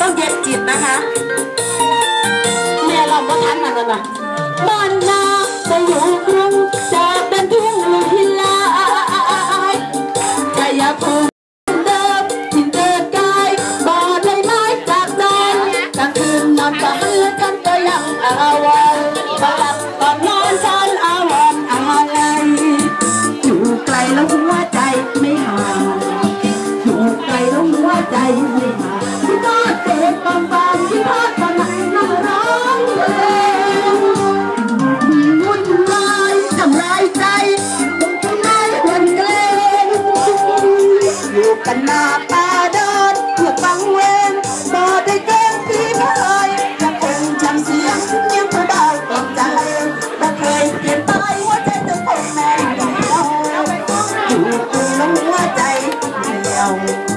ต้องเย็นจิตนะคะแม่เราก็ทันมันนะบ้านนาไปอยู่กรุงจะเป็นทุ่งพิลายกายภูมิเดิมที่เกิดกายบ่อใบไม้จากดอนกลางคืนนอนฝันและฉันก็ยังอาวรณ์ตอนหลับตอนนอนฉันอาวรณ์อะไรอยู่ไกลแล้วหัวใจไม่ห่างอยู่ไกลแล้วหัวใจไม่ห่าง กันหน้าตาเดินเพื่อฟังเวนบ่ได้เก่งที่พายยังคงจำเสียงยังผู้ได้ตกใจบ่เคยเปลี่ยนไปหัวใจจะคงแน่นเดียวอยู่กรุงแล้วหัวใจเดียว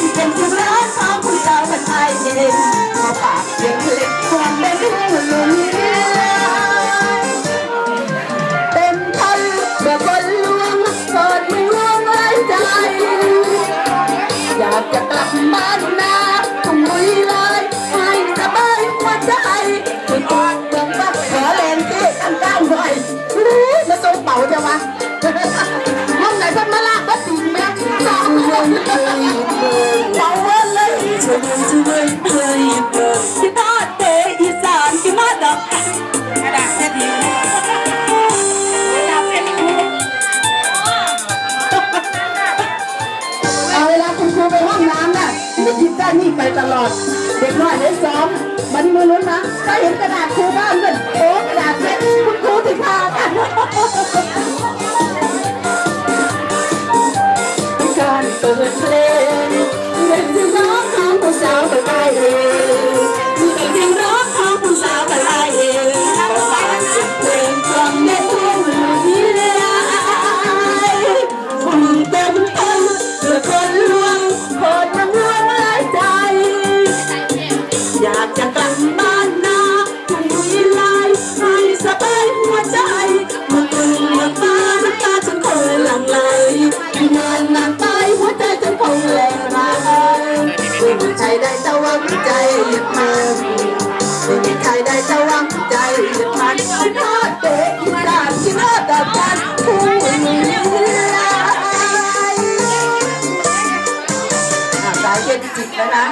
ที่เป็นเพลงร้องของผู้สาวคนไทยเองขอฝากเพลงเล็กความเป็นเรื่องลุงเป็นคนเมื่อคนลวงเกิดไม่ร่วงไว้ใจ อยากจะกลับบ้านนา จะหยิบด้านนี้ไปตลอด เด็กน้อยเด้ซ้อมมันมือลุ้นนะถ้าเห็นกระดาษ ไม่มีใครได้จะหวังใจหยุดมันไม่มีใครได้จะหวังใจหยุดมันคิดทอดเด็กคิดด่านคิดทอดแบบกันทุ่งลุยลายอะสายเย็นจิตนะคะ